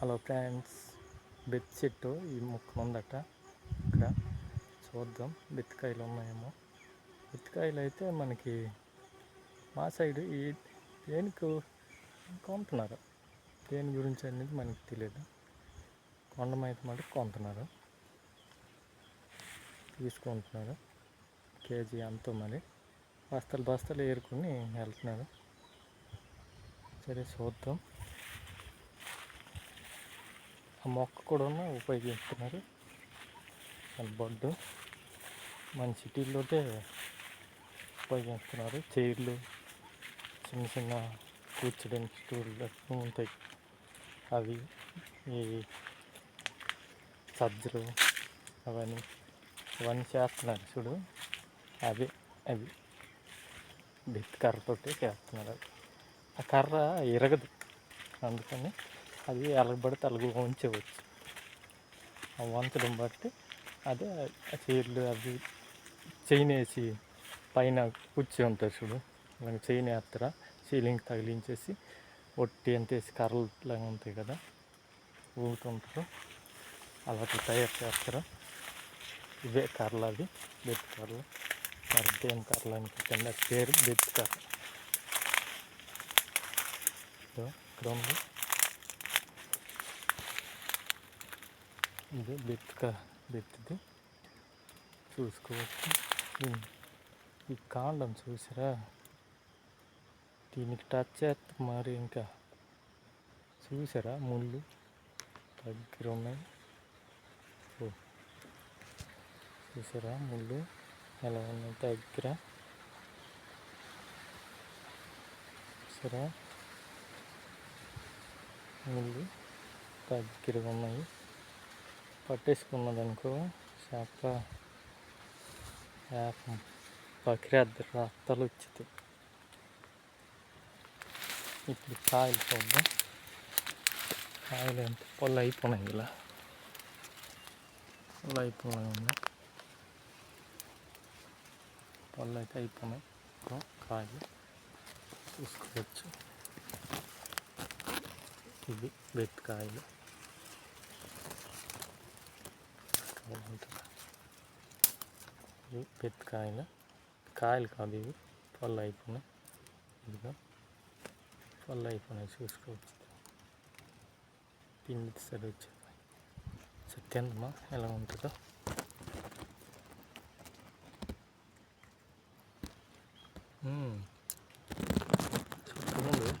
Hello friends Beth చెట్టు ఈ మొక్క ఉందట ఇక్కడ చూద్దాం. బెత్తకాయలు ఉన్నాయేమో. బెత్తకాయలు అయితే మనకి మా సైడ్ ఈ దేనికి కొంటున్నారు? దేని గురించి అనేది మనకి తెలియదు కొండమైతే మటుకు కొంటున్నారు. తీసుకుంటున్నారు. కేజీ అంతో మరి. బస్తాలు బస్తాలు ఏరుకుని వెళ్తున్నారు. సరే చూద్దాం. ఆ మొక్క కూడా ఉపయోగిస్తున్నారు. బొడ్డు మన సిటీల్లోనే ఉపయోగిస్తున్నారు. చైర్లు చిన్న చిన్న కూర్చోడానికి స్టూళ్ళు ఉంటాయి. అవి ఈ సజ్జలు అవన్నీ అవన్నీ చేస్తున్నారు చూడు. అవి అవి బెత్తి కర్రతోటి చేస్తున్నారు. ఆ కర్ర ఇరగదు. అందుకని అది ఎలగబడితే అలగ ఉంచవచ్చు. ఆ వంచడం బట్టి అదే చీరలు అవి చైన్ వేసి పైన కుర్చీ ఉంటారు చూడు అలాగే చైన్ వేస్తారా సీలింగ్ తగిలించేసి ఒట్టి ఎంత వేసి కర్రలు లాగా ఉంటాయి కదా ఊగుతుంటారు. అలా తయారు చేస్తారు. ఇవే కర్రలు అవి బెత్తి కర్రలు మరి దేని కర్రలు అనుకుంటుంది పేరు బెత్తి కర్ర. ఇక్కడ ఉంది. ఇది బెత్తిక బెత్తిది. చూసుకోవచ్చు. ఈ కాండం చూసారా? దీనికి టచ్ చేస్తే మరి ఇంకా చూసారా? ముళ్ళు దగ్గర ఉన్నాయి ఓ. చూసారా? ముళ్ళు ఎలా ఉన్నాయి? దగ్గర. చూసారా? ముళ్ళు దగ్గరగా ఉన్నాయి. పట్టేసుకున్నది అనుకో చేప చేప పకిరేద్ది రత్తలు వచ్చింది. ఇప్పుడు కాయలు చూద్దాం. కాయలు ఎంత పళ్ళు అయిపోయినాయి ఇలా. పళ్ళు అయిపోయినాయి ఉన్నాయి పళ్ళు అయితే అయిపోయినాయి. కాయలు చూసుకోవచ్చు. ఇవి బెత్తకాయలు ఇవి బెత్తకాయలు కాయలు కాదు ఇవి. పళ్ళు అయిపోయినాయి. ఇదిగా. పళ్ళు అయిపోయినాయి చూసుకోవచ్చు. పిండి సరి వచ్చేది. సత్యందమ్మా ఎలా ఉంటుందో. చుట్టూ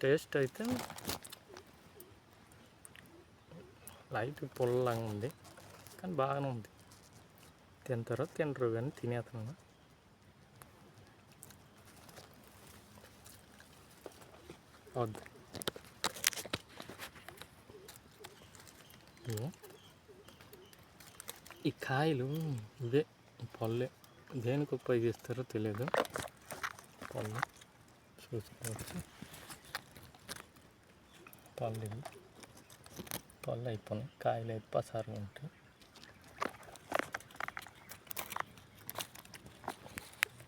టేస్ట్ అయితే లైట్ పుల్లగా ఉంది. కానీ బాగానే ఉంది. తింటారో తినరు కానీ తినేస్తున్నాను. వద్దు. ఈ కాయలు ఇవే పళ్ళే. దేనికి ఉపయోగిస్తారో తెలియదు పళ్ళు. చూసుకోవచ్చు పళ్ళు పళ్ళు అయిపోయినాయి కాయలు అయితే పసారుగా ఉంటాయి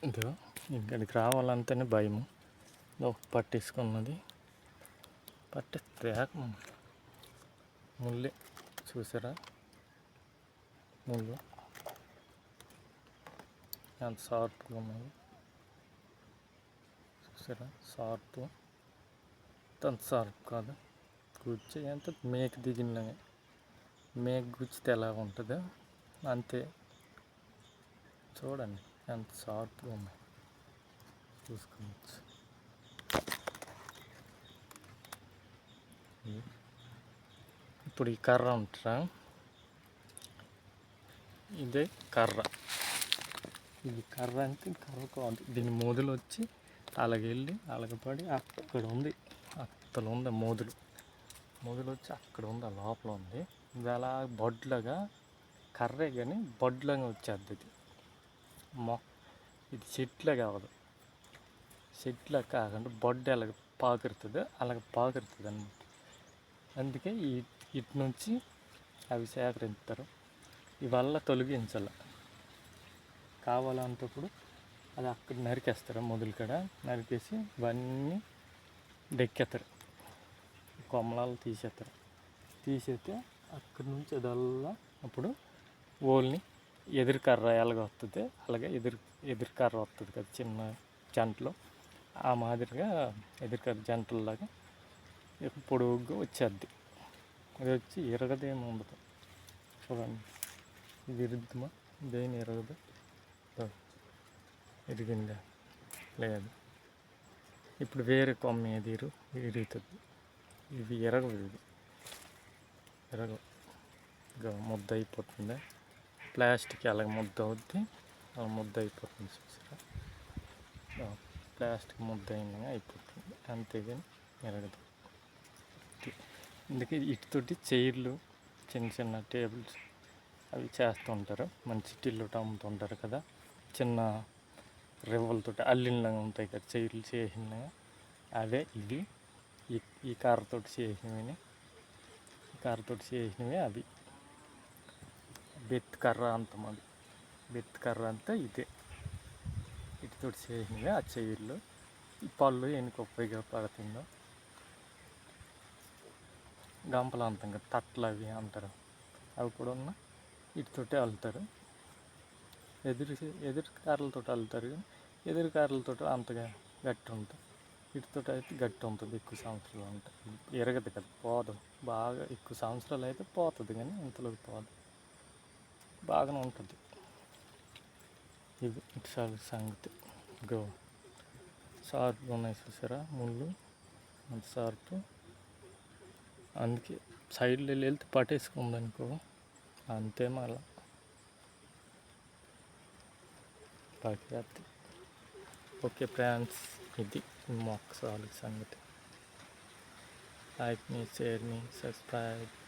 ఇదో ఇక్కడికి రావాలంటేనే భయము. ఇదో పట్టేసుకున్నది. పట్టేస్తే ఏకం ముళ్ళే. చూసారా? ముళ్ళు. ఎంత షార్ప్గా ఉన్నది. చూసారా? షార్ప్ అంత షార్ప్ కాదు. గుచ్చి ఎంత? మేక దిగినలాగా మేక గుచ్చితే ఎలా ఉంటుందో అంతే. చూడండి ఎంత షార్ప్గా ఉన్నాయి చూసుకోవచ్చు. ఇప్పుడు ఈ కర్ర ఉంటారా ఇదే కర్ర. ఇది కర్ర అంటే కర్ర కాదు. దీని మోదులు వచ్చి అలాగెళ్ళి అలాగపడి అక్కడ ఉంది అత్తలు ఉంది మోదులు. మొదలు వచ్చి అక్కడ ఉంది ఆ లోపల ఉంది. ఇది అలా కర్రే కానీ బొడ్లగా వచ్చేది ఇది. మొ ఇది చెట్లే కావదు. చెట్ల కాకుండా బొడ్డ అలాగ పాకురుతుందో అలాగ పాకురుతుంది అనమాట అందుకే ఇటు నుంచి అవి సేకరిస్తారు ఇవల్ల తొలగించాల. కావాలంటప్పుడు అది అక్కడ నరికేస్తారు మొదలు కూడా నరికేసి ఇవన్నీ డెక్కేస్తారు కొమ్మలాలు తీసేస్తారు తీసేస్తే అక్కడి నుంచి అదల్లా అప్పుడు ఓల్ని ఎదురు కర్ర ఎలాగ వస్తుంది అలాగే ఎదురు ఎదురుకర్ర వస్తుంది కదా చిన్న జంటలో. ఆ మాదిరిగా ఎదురుకర్ర జంటల్లాగా పొడుగ్గా వచ్చేద్ది. అది వచ్చి ఎరగదేమి ఉండదు. చూడండి. ఇది దేని ఎరగదు ఇదో. ఇరిగిందా? లేదు. ఇప్పుడు వేరే కొమ్మ ఏది ఇరు? ఇరుగుతుంది ఇది ఎరగదు ఇది ఎరగ. ఇక ముద్ద అయిపోతుంది ప్లాస్టిక్ అలాగ ముద్ద అవుద్ది అలా ముద్ద అయిపోతుంది చూసారా ప్లాస్టిక్ ముద్ద అయినా అయిపోతుంది అంతేగాని ఎరగదు. ఇందుకే అందుకే ఇటుతోటి చైర్లు చిన్న చిన్న టేబుల్స్ అవి చేస్తుంటారు మన సిటీల్లో అమ్ముతుంటారు కదా. చిన్న రివ్వలతో అల్లినలాగా ఉంటాయి కదా చైర్లు చేసినవి అవే ఇవి. ఈ ఈ కర్రతోటి చేసినవి ఈ కర్రతోటి చేసినవి అవి బెత్ కర్ర అంతం అది బెత్ కర్ర అంతా ఇదే ఇటుతోటి చేసినవి ఆ చైర్లు ఈ పళ్ళు ఎనికి ఉపయోగపడుతుందో గంపలు అంతం కదా తట్లు అవి అంటారు అవి కూడా ఉన్న వీటితోటే అల్లుతారు ఎదురు ఎదురు కార్లతో అల్లుతారు కానీ ఎదురు కార్లతో అంతగా గట్టి ఉంటుంది వీటితో అయితే గట్టి ఉంటుంది ఎక్కువ సంవత్సరాలు ఉంటుంది ఎరగదు కదా పోదు. బాగా ఎక్కువ సంవత్సరాలు అయితే పోతుంది కానీ ఇంతలోకి పోదు. బాగానే ఉంటుంది. ఇది ఇటు సంగతి. గో షార్ప్ ఉన్నాయి చూసారా ముళ్ళు అంత షార్ప్ అందుకే సైడ్లో వెళ్ళి వెళ్తే పట్టేసుకుంది అనుకో అంతే మళ్ళా. బాగా ఓకే ఫ్రెండ్స్. ఇది మొక్క సాగు సంగతి. లైక్ మీ షేర్ మీ సబ్స్క్రైబ్.